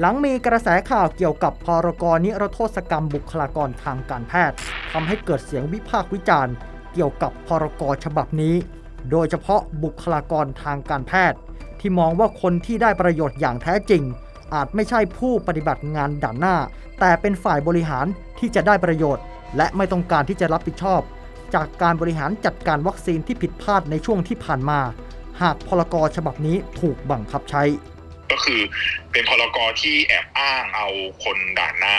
หลังมีกระแสข่าวเกี่ยวกับพรกนิรโทษกรรมบุคลากรทางการแพทย์ทำให้เกิดเสียงวิพากษ์วิจารณ์ เกี่ยวกับพรกฉบับนี้ โดยเฉพาะบุคลากรทางการแพทย์ ที่มองว่าคนที่ได้ประโยชน์อย่างแท้จริง อาจไม่ใช่ผู้ปฏิบัติงานด่านหน้า แต่เป็นฝ่ายบริหารที่จะได้ประโยชน์ และไม่ต้องการที่จะรับผิดชอบ จากการบริหารจัดการวัคซีนที่ผิดพลาดในช่วงที่ผ่านมา หากพรกฉบับนี้ถูกบังคับใช้ คือเป็นพรกที่แอบอ้างเอาคนด่านหน้า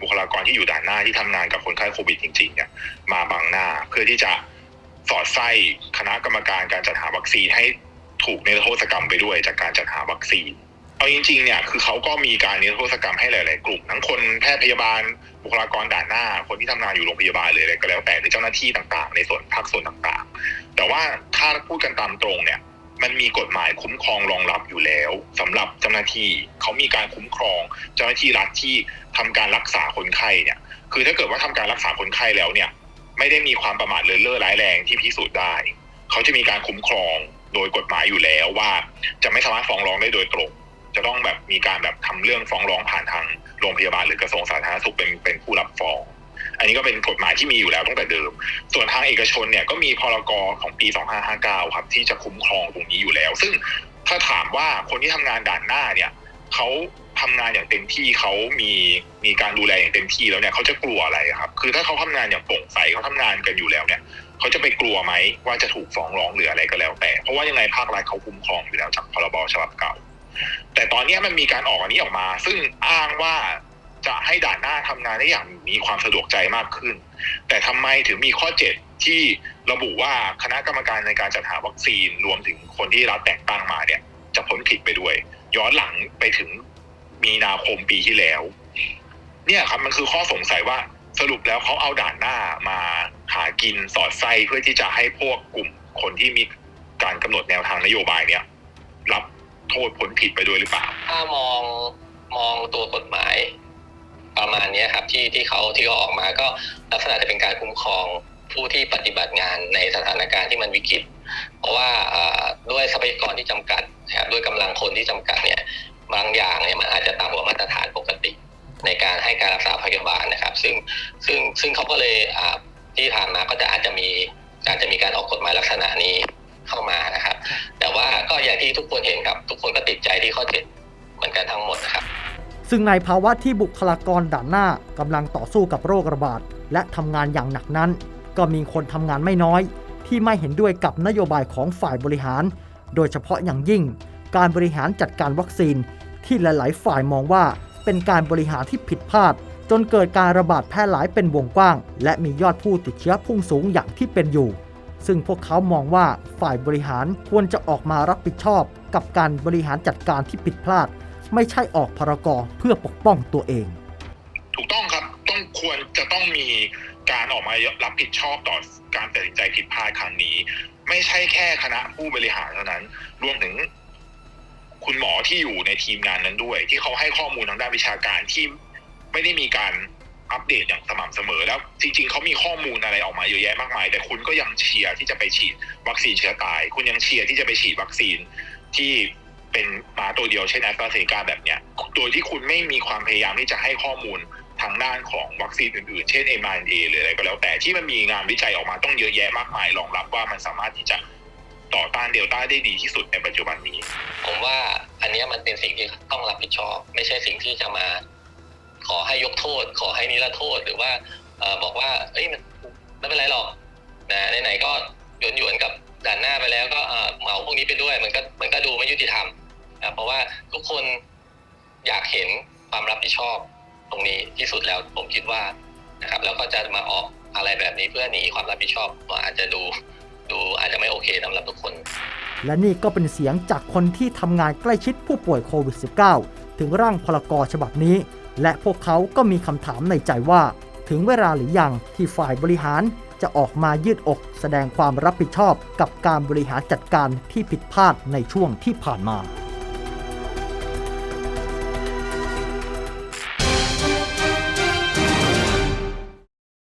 บุคลากรที่อยู่ด่านหน้าที่ทำงานกับคนไข้โควิดจริงๆเนี่ยมาบังหน้าเพื่อที่จะสอดไส้คณะกรรมการการจัดหาวัคซีนให้ถูกเนรโทษกรรมไปด้วยจากการจัดหาวัคซีนเอาจริงๆเนี่ยคือเขาก็มีการเนรโทษกรรมให้หลาย ๆ กลุ่ม ทั้งคนแพทย์พยาบาลบุคลากรด่านหน้า คนที่ทำงานอยู่โรงพยาบาลหรืออะไรก็แล้วแต่หรือเจ้าหน้าที่ต่าง ๆ ในส่วนภาคส่วนต่างๆ แต่ว่าถ้าพูดกันตามตรงเนี่ย มันมีกฎหมายคุ้มครองรองรับอยู่แล้วสำหรับเจ้าหน้าที่เขามีการคุ้มครอง เจ้าหน้าที่รัฐที่ทำการรักษาคนไข้เนี่ย คือถ้าเกิดว่าทำการรักษาคนไข้แล้วเนี่ย ไม่ได้มีความประมาทเลินเล่อร้ายแรงที่พิสูจน์ได้ เขาจะมีการคุ้มครองโดยกฎหมายอยู่แล้วว่า จะไม่สามารถฟ้องร้องได้โดยตรงจะต้องแบบมีการแบบทำเรื่องฟ้องร้องผ่านทางโรงพยาบาลหรือกระทรวงสาธารณสุขเป็นเป็นผู้รับฟ้อง อันนี้ก็เป็นกฎหมายที่มีอยู่แล้วตั้งแต่เดิม ส่วนทางเอกชนเนี่ยก็มีพรกของปี 2559 ครับที่จะคุ้มครองตรงนี้อยู่แล้ว ซึ่งถ้าถามว่าคนที่ทำงานด่านหน้าเนี่ยเขาทำงานอย่างเต็มที่เขามีมีการดูแลอย่างเต็มที่แล้วเนี่ยเขาจะกลัวอะไรครับ คือถ้าเขาทำงานอย่างโปร่งใสเขาทำงานกันอยู่แล้วเนี่ยเขาจะไปกลัวไหมว่าจะถูกฟ้องร้องหรืออะไรก็แล้ว แต่ เพราะว่ายังไงภาครัฐเขาคุ้มครองอยู่แล้วจากพรบฉบับเก่า แต่ตอนนี้มันมีการออกอันนี้ออกมา ซึ่งอ้างว่า จะให้ด่านหน้าทำงานได้อย่างมีความสะดวกใจมากขึ้น แต่ทำไมถึงมีข้อ 7 ที่ระบุว่าคณะกรรมการในการจัดหาวัคซีนรวมถึงคนที่รับแต่งตั้งมาเนี่ย จะพ้นผิดไปด้วย ย้อนหลังไปถึงมีนาคมปีที่แล้ว เนี่ยครับมันคือข้อสงสัยว่าสรุปแล้วเขาเอาด่านหน้ามาหากินสอดไส้เพื่อที่จะให้พวกกลุ่มคนที่มีการกำหนดแนวทางนโยบายเนี่ย รับโทษพ้นผิดไปด้วยหรือเปล่า ถ้ามองมองตัวกฎหมาย นี้ยครับที่ที่เขาที่เขาออกมาก็ลักษณะจะเป็นการคุ้มครองผู้ที่ปฏิบัติงานในสถานการณ์ที่มันวิกฤต เพราะว่าด้วยทรัพยากรที่จำกัดนะครับด้วยกำลังคนที่จำกัดเนี่ยบางอย่างเนี่ยมันอาจจะต่ำกว่ามาตรฐานปกติ ในการให้การรักษาพยาบาลนะครับ ซึ่งซึ่งซึ่งเขาก็เลยที่ผ่านมาก็จะอาจจะมีอาจจะมีการออกกฎหมายลักษณะนี้เข้ามานะครับ แต่ว่าก็อย่างที่ทุกคนเห็นครับ ทุกคนก็ติดใจที่ข้อเจ็ดเหมือนกันทั้งหมดนะครับ ซึ่งในภาวะที่บุคลากรด่านหน้ากำลังต่อสู้กับโรคระบาด และทำงานอย่างหนักนั้น ก็มีคนทำงานไม่น้อย ที่ไม่เห็นด้วยกับนโยบายของฝ่ายบริหาร โดยเฉพาะอย่างยิ่ง การบริหารจัดการวัคซีน ที่หลาย ๆ ฝ่ายมองว่า เป็นการบริหารที่ผิดพลาด จนเกิดการระบาดแพร่หลายเป็นวงกว้าง และมียอดผู้ติดเชื้อพุ่งสูงอย่างที่เป็นอยู่ ซึ่งพวกเขามองว่าฝ่ายบริหารควรจะออกมารับผิดชอบ กับการบริหารจัดการที่ผิดพลาด ไม่ใช่ออกพรกรเพื่อปกป้องตัวเอง ถูกต้องครับต้องควรจะต้องมีการออกมารับผิดชอบต่อการตัดสินใจผิดพลาดครั้งนี้ ไม่ใช่แค่คณะผู้บริหารเท่านั้น รวมถึงคุณหมอที่อยู่ในทีมงานนั้นด้วย ที่เขาให้ข้อมูลทางด้านวิชาการที่ไม่ได้มีการอัปเดตอย่างสม่ำเสมอ แล้วจริง ๆเขามีข้อมูลอะไรออกมาเยอะแยะมากมาย แต่คุณก็ยังเชียร์ที่จะไปฉีดวัคซีนเชื้อตาย คุณยังเชียร์ที่จะไปฉีดวัคซีนที่ เป็นมาตัวเดียวเช่นแอสตราเซกาแบบเนี้ย โดยที่คุณไม่มีความพยายามที่จะให้ข้อมูลทางด้านของวัคซีนอื่นๆ เช่น m อ n a หรืออะไรก็แล้วแต่ที่มันมีงานวิจัยออกมาต้องเยอะแยะมากมายรองรับว่ามันสามารถที่จะต่อต้านเดลต้าได้ดีที่สุดในปัจจุบันนี้ ผมว่าอันนี้มันเป็นสิ่งที่ต้องรับผิดชอบ ไม่ใช่สิ่งที่จะมา ขอให้ยกโทษ ขอให้นิรโทษหรือว่าอบอกว่า เอ้ยมันไม่เป็นไรหรอกนะไหนๆก็หยวนๆกับด่านหน้าไปแล้วก็เอ่อเหมาพวกนี้ไปด้วย มันก็มันก็ดูไคนอยากเห็นความรับผิดชอบตรงนี้ที่สุดแล้วผมคิดว่านะครับแล้วก็จะมาออกอะไรแบบนี้เพื่อหนีความรับผิดชอบก็อาจจะดูดูอาจจะไม่โอเคสำหรับทุกคน และนี่ก็เป็นเสียงจากคนที่ทำงานใกล้ชิดผู้ป่วยโควิด -19 ถึงร่างพรกฉบับนี้ และพวกเขาก็มีคำถามในใจว่า ถึงเวลาหรือยังที่ฝ่ายบริหารจะออกมายืดอก แสดงความรับผิดชอบกับการบริหารจัดการที่ผิดพลาดในช่วงที่ผ่านมา